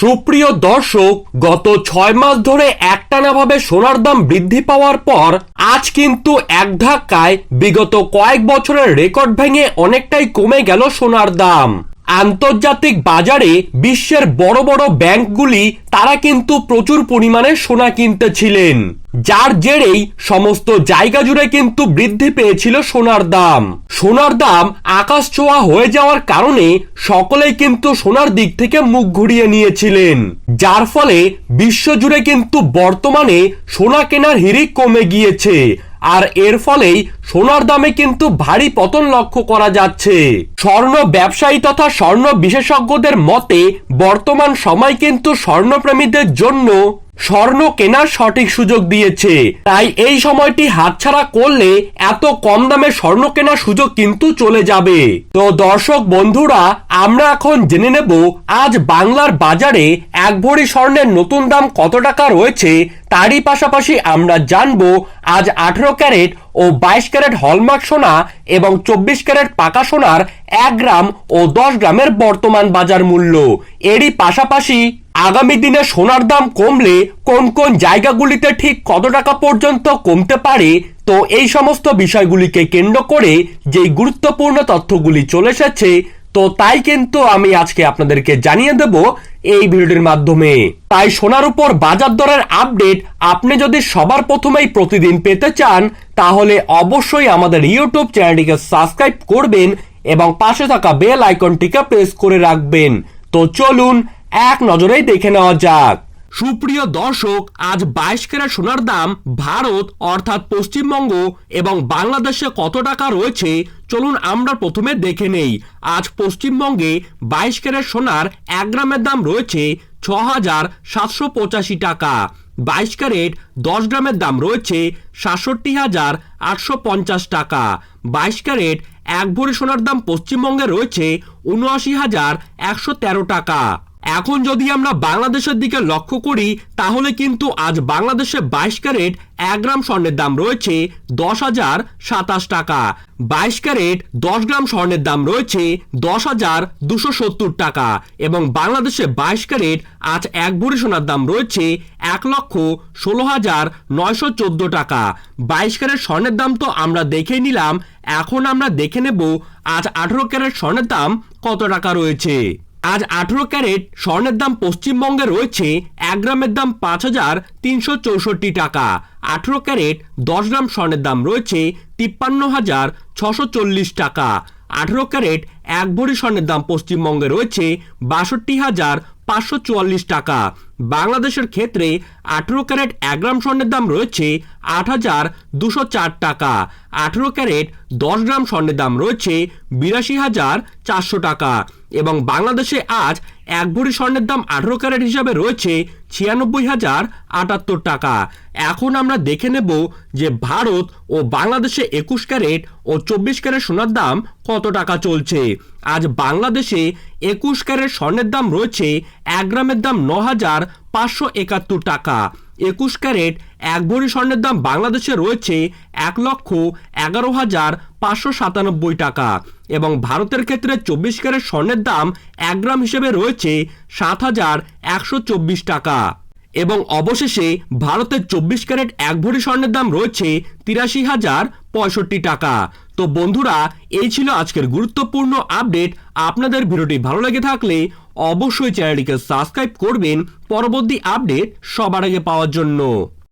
সুপ্রিয় দর্শক, গত ছয় মাস ধরে একটানাভাবে সোনার দাম বৃদ্ধি পাওয়ার পর আজ কিন্তু এক ধাক্কায় বিগত কয়েক বছরের রেকর্ড ভেঙে অনেকটাই কমে গেল সোনার দাম। আন্তর্জাতিক বাজারে বিশ্বের বড় বড় ব্যাংকগুলি তারা কিন্তু প্রচুর পরিমাণে সোনা কিনতেছিলেন। যার জেরেই সমস্ত জায়গা জুড়ে কিন্তু বৃদ্ধি পেয়েছিল সোনার দাম। সোনার দাম আকাশ ছোঁয়া হয়ে যাওয়ার কারণে সকলেই কিন্তু সোনার দিক থেকে মুখ ঘুরিয়ে নিয়েছিলেন। যার ফলে বিশ্বজুড়ে কিন্তু বর্তমানে সোনা কেনার হিড়িক কমে গিয়েছে। আর এর ফলেই সোনার দামে কিন্তু ভারী পতন লক্ষ্য করা যাচ্ছে। স্বর্ণ ব্যবসায়ী তথা স্বর্ণ বিশেষজ্ঞদের মতে, বর্তমান সময় কিন্তু স্বর্ণপ্রেমীদের জন্য স্বর্ণ কেনার সঠিক সুযোগ দিয়েছে। তাই এই সময়টি হাতছাড়া করলে এত কম দামে স্বর্ণ কেনার সুযোগ কিন্তু চলে যাবে। তো দর্শক বন্ধুরা, আমরা এখন জেনে নেব, আজ বাংলার বাজারে এক ভরি স্বর্ণের নতুন দাম কত টাকা রয়েছে, তারই পাশাপাশি আমরা জানব, আজ আঠেরো ক্যারেট ও বাইশ ক্যারেট হলমার্ক সোনা এবং চব্বিশ ক্যারেট পাকা সোনার এক গ্রাম ও দশ গ্রামের বর্তমান বাজার মূল্য। এরই পাশাপাশি আগামী দিনে সোনার দাম কমলে কোন কোন জায়গাগুলিতে ঠিক কত টাকা পর্যন্ত কমতে পারে, তো এই সমস্ত বিষয়গুলিকে কেন্দ্র করে যেই গুরুত্বপূর্ণ তথ্যগুলি চলে এসেছে তো তাই কিন্তু আমি আজকে আপনাদেরকে জানিয়ে দেব এই ভিডিওটির মাধ্যমে। তাই সোনার উপর বাজার দরের আপডেট আপনি যদি সবার প্রথমেই প্রতিদিন পেতে চান, তাহলে অবশ্যই আমাদের ইউটিউব চ্যানেলটিকে সাবস্ক্রাইব করবেন এবং পাশে থাকা বেল আইকনটিকে প্রেস করে রাখবেন। তো চলুন, এক নজরেই দেখে নেওয়া যাক। সুপ্রিয় দর্শক, আজ বাইশ ক্যারেট সোনার দাম ভারত অর্থাৎ পশ্চিমবঙ্গ এবং বাংলাদেশে কত টাকা রয়েছে? চলুন আমরা প্রথমে দেখে নেই। আজ পশ্চিমবঙ্গে বাইশ ক্যারেট সোনার এক গ্রামের দাম রয়েছে ছ হাজার সাতশো পঁচাশি টাকা। বাইশ ক্যারেট দশ গ্রামের দাম রয়েছে সাতষট্টি হাজার আটশো পঞ্চাশ টাকা। বাইশ ক্যারেট এক ভরি সোনার দাম পশ্চিমবঙ্গে রয়েছে উনআশি হাজার একশো তেরো টাকা। এখন যদি আমরা বাংলাদেশের দিকে লক্ষ্য করি, তাহলে কিন্তু আজ বাংলাদেশে বাইশ ক্যারেট এক গ্রাম স্বর্ণের দাম রয়েছে দশ হাজার সাতাশ টাকা। বাইশ ক্যারেট দশ গ্রাম স্বর্ণের দাম রয়েছে দশ হাজার দুশো সত্তর টাকা এবং বাংলাদেশে বাইশ ক্যারেট আজ এক ভরি সোনার দাম রয়েছে এক লক্ষ ষোলো হাজার নয়শো চোদ্দ টাকা। বাইশ ক্যারেট স্বর্ণের দাম তো আমরা দেখে নিলাম, এখন আমরা দেখে নেব আজ আঠেরো ক্যারেট স্বর্ণের দাম কত টাকা রয়েছে। আজ আঠেরো ক্যারেট স্বর্ণের দাম পশ্চিমবঙ্গে রয়েছে এক গ্রামের দাম পাঁচ হাজার তিনশো চৌষট্টি টাকা। আঠেরো ক্যারেট দশ গ্রাম স্বর্ণের দাম রয়েছে তিপ্পান্ন হাজার ছশো চল্লিশ টাকা। আঠেরো ক্যারেট এক ভরি স্বর্ণের দাম পশ্চিমবঙ্গে রয়েছে বাষট্টি হাজার পাঁচশো চুয়াল্লিশ টাকা। বাংলাদেশের ক্ষেত্রে আঠেরো ক্যারেট এক গ্রাম স্বর্ণের দাম রয়েছে আট হাজার দুশো চার টাকা। আঠেরো ক্যারেট দশ গ্রাম স্বর্ণের দাম রয়েছে বিরাশি হাজার চারশো টাকা। এবং বাংলাদেশে আজ এক ভরি স্বর্ণের দাম আঠেরো ক্যারেট হিসাবে রয়েছে ছিয়ানব্বই হাজার আটাত্তর টাকা। এখন আমরা দেখে নেব যে ভারত ও বাংলাদেশে একুশ ক্যারেট ও চব্বিশ ক্যারেট সোনার দাম কত টাকা চলছে। আজ বাংলাদেশে একুশ ক্যারেট স্বর্ণের দাম রয়েছে এক গ্রামের দাম ন হাজার পাঁচশো একাত্তর টাকা। একুশ ক্যারেট, এক ভরি স্বর্ণের দাম বাংলাদেশে রয়েছে এক লক্ষ এগারো হাজার পাঁচশো সাতানব্বই টাকা এবং ভারতের ক্ষেত্রে চব্বিশ ক্যারেট স্বর্ণের দাম এক গ্রাম হিসেবে রয়েছে সাত হাজার একশো চব্বিশ টাকা। এবং অবশেষে ভারতের চব্বিশ ক্যারেট, এক ভরি স্বর্ণের দাম রয়েছে তিরাশি হাজার পঁয়ষট্টি টাকা। তো বন্ধুরা, এই ছিল আজকের গুরুত্বপূর্ণ আপডেট। আপনাদের ভিডিওটি ভালো লেগে থাকলে অবশ্যই চ্যানেলটিকে সাবস্ক্রাইব করবেন। পরবর্তী আপডেট সবার আগে পাওয়ার জন্য।